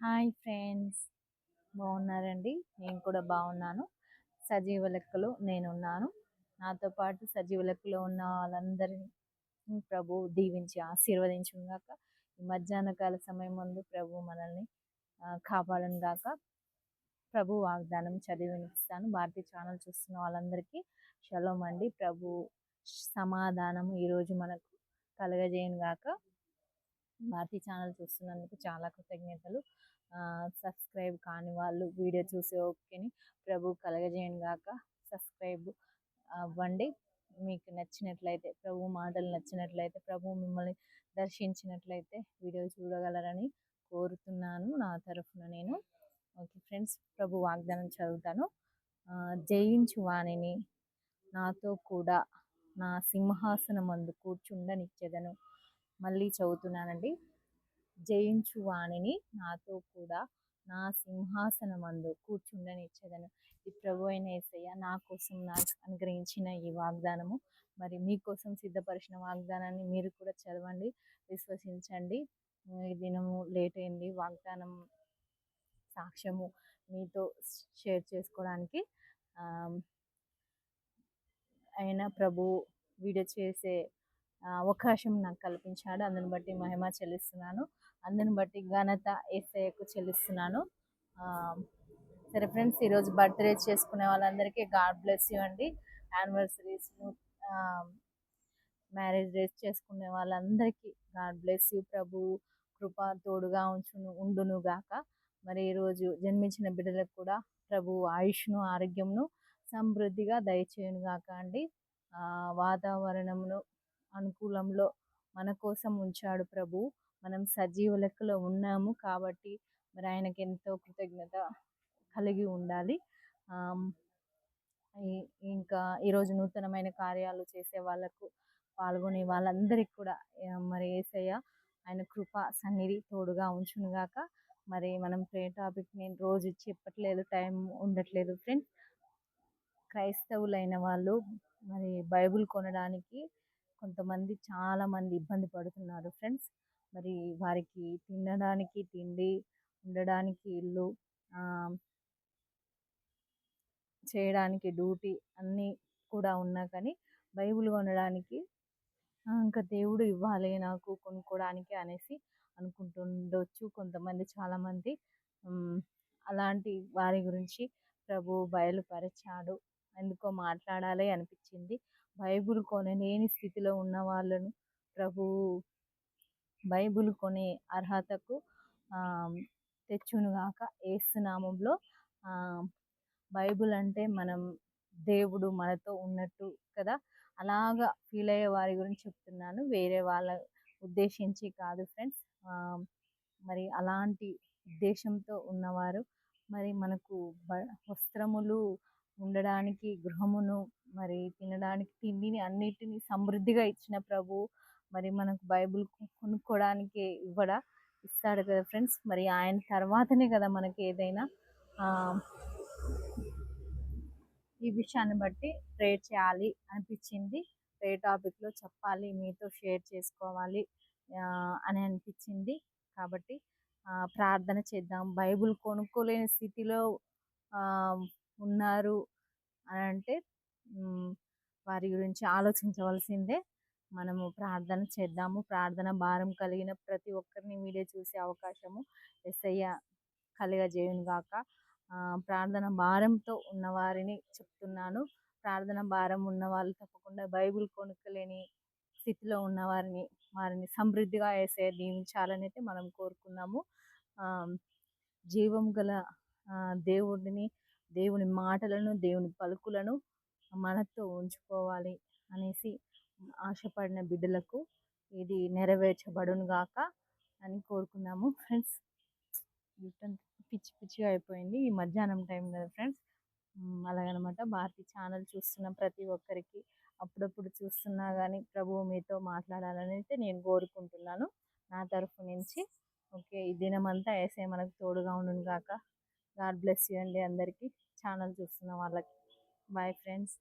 Hi friends. బాగున్నారండి? నేను కూడా బాగున్నాను. సజీవ లెక్కలో నేనున్నాను. నాతో పాటు సజీవ లెక్కలో ఉన్న వాళ్ళందరినీ ప్రభు దీవించి ఆశీర్వదించును గాక. ఈ మధ్యాహ్న కాల సమయం ముందు ప్రభు మనల్ని కాపాడను గాక. ప్రభు వాగ్దానం చదివి వినిపిస్తాను భారతీయ ఛానల్ చూస్తున్న వాళ్ళందరికీ షలోం అండి. ప్రభు సమాధానం ఈరోజు మనకు కలగజేయను గాక. భారతీ ఛానల్ చూస్తున్నందుకు చాలా కృతజ్ఞతలు. సబ్స్క్రైబ్ కాని వాళ్ళు వీడియో చూసే ఓకేని ప్రభు కలగజేయండి గాక. సబ్స్క్రైబ్ అవ్వండి. మీకు నచ్చినట్లయితే ప్రభు మాటలు నచ్చినట్లయితే ప్రభు మిమ్మల్ని దర్శించినట్లయితే వీడియో చూడగలరని కోరుతున్నాను నా తరఫున నేను. ఓకే ఫ్రెండ్స్ ప్రభు వాగ్దానం చదువుతాను. జయించు వాణిని నాతో కూడా నా సింహాసనం అందు కూర్చుండనిచ్చేదను. మళ్ళీ చదువుతున్నానండి. జయించు వాణిని నాతో కూడా నా సింహాసనమందు కూర్చుండనిచ్చేదను. ఈ ప్రభు అయిన ఏసయ్య నా కోసం నాకు అనుగ్రహించిన ఈ వాగ్దానము. మరి మీకోసం సిద్ధపరిచిన వాగ్దానాన్ని మీరు కూడా చదవండి విశ్వసించండి. ఈ దినము లేట్ అయింది. వాగ్దానం సాక్ష్యము మీతో షేర్ చేసుకోవడానికి అయినా ప్రభు వీడియో చేసే అవకాశం నాకు కల్పించాడు. అందుని బట్టి మహిమ చెల్లిస్తున్నాను. అందుని బట్టి ఘనత ఎస్ఐకు చెల్లిస్తున్నాను. సరే ఫ్రెండ్స్ ఈరోజు బర్త్డే చేసుకునే వాళ్ళందరికీ గాడ్ బ్లెస్ యూ అండి. యానివర్సరీస్ మ్యారేజ్ డేస్ చేసుకునే వాళ్ళందరికీ గాడ్ బ్లెస్ యూ. ప్రభు కృప తోడుగా ఉంచును ఉండును గాక. మరి ఈరోజు జన్మించిన బిడ్డలకు కూడా ప్రభు ఆయుష్ను ఆరోగ్యంను సమృద్ధిగా దయచేయును గాక అండి. వాతావరణమును అనుకూలంలో మన కోసం ఉంచాడు ప్రభు. మనం సజీవ లెక్కలో ఉన్నాము కాబట్టి మరి ఆయనకి ఎంతో కృతజ్ఞత కలిగి ఉండాలి. ఇంకా ఈరోజు నూతనమైన కార్యాలు చేసే వాళ్ళకు పాల్గొనే వాళ్ళందరికీ కూడా మరి ఏసయ్య ఆయన కృప సన్నిధి తోడుగా ఉంచునుగాక మరి మనం ప్రే టాపిక్ నేను రోజు చెప్పట్లేదు టైం ఉండట్లేదు ఫ్రెండ్స్. క్రైస్తవులైన వాళ్ళు మరి బైబుల్ కొనడానికి కొంతమంది చాలామంది ఇబ్బంది పడుతున్నారు ఫ్రెండ్స్. మరి వారికి తినడానికి తిండి ఉండడానికి ఇల్లు చేయడానికి డ్యూటీ అన్నీ కూడా ఉన్నా కానీ బైబుల్ కొనడానికి ఇంకా దేవుడు ఇవ్వాలి నాకు కొనుక్కోవడానికి అనేసి అనుకుంటుండొచ్చు కొంతమంది చాలామంది అలాంటి వారి గురించి ప్రభు బయలుపరిచాడు. ఎందుకో మాట్లాడాలి అనిపించింది. బైబుల్ కొనలేని స్థితిలో ఉన్న వాళ్ళను ప్రభు బైబుల్ కొనే అర్హతకు తెచ్చునుగాక ఏసునామంలో బైబుల్ అంటే మనం దేవుడు మనతో ఉన్నట్టు కదా. అలాగా ఫీల్ అయ్యే వారి గురించి చెప్తున్నాను. వేరే వాళ్ళ ఉద్దేశించి కాదు ఫ్రెండ్స్. మరి అలాంటి ఉద్దేశంతో ఉన్నవారు మరి మనకు వస్త్రములు ఉండడానికి గృహమును మరి తినడానికి తిండిని అన్నిటిని సమృద్ధిగా ఇచ్చిన ప్రభు. మరి మనకు బైబుల్ కొనుక్కోవడానికి ఇవ్వడా ఇస్తాడు కదా ఫ్రెండ్స్. మరి ఆయన తర్వాతనే కదా మనకి ఏదైనా ఈ విషయాన్ని బట్టి ప్రేర్ చేయాలి అనిపించింది. ప్రే టాపిక్లో చెప్పాలి మీతో షేర్ చేసుకోవాలి అని అనిపించింది. కాబట్టి ప్రార్థన చేద్దాం. బైబుల్ కొనుక్కోలేని స్థితిలో ఉన్నారు అని అంటే వారి గురించి ఆలోచించవలసిందే. మనము ప్రార్థన చేద్దాము. ప్రార్థన భారం కలిగిన ప్రతి ఒక్కరిని వీడియో చూసే అవకాశము. ఎస్ఐ కలిగజేయును గాక ప్రార్థన భారంతో ఉన్నవారిని చెప్తున్నాను. ప్రార్థన భారం ఉన్న వాళ్ళు తప్పకుండా బైబిల్ కొనుక్కలేని స్థితిలో ఉన్న వారిని వారిని సమృద్ధిగా వేసే దీవించాలని అయితే మనం కోరుకున్నాము. జీవం గల దేవుడిని దేవుని మాటలను దేవుని పలుకులను మనతో ఉంచుకోవాలి అనేసి ఆశపడిన బిడ్డలకు ఇది నెరవేర్చబడును గాక అని కోరుకున్నాము ఫ్రెండ్స్. పిచ్చి పిచ్చిగా అయిపోయింది ఈ మధ్యాహ్నం టైం కదా ఫ్రెండ్స్. అలాగనమాట భారతి ఛానల్ చూస్తున్న ప్రతి ఒక్కరికి అప్పుడప్పుడు చూస్తున్నా కానీ ప్రభువు మీతో మాట్లాడాలని అయితే నేను కోరుకుంటున్నాను. నా తరఫు నుంచి ఓకే ఈ దినమంతా వేసే మనకు తోడుగా ఉండును గాక. గాడ్ బ్లెస్ యూ అండి అందరికీ. ఛానల్ చూస్తున్న వాళ్ళకి. Bye friends.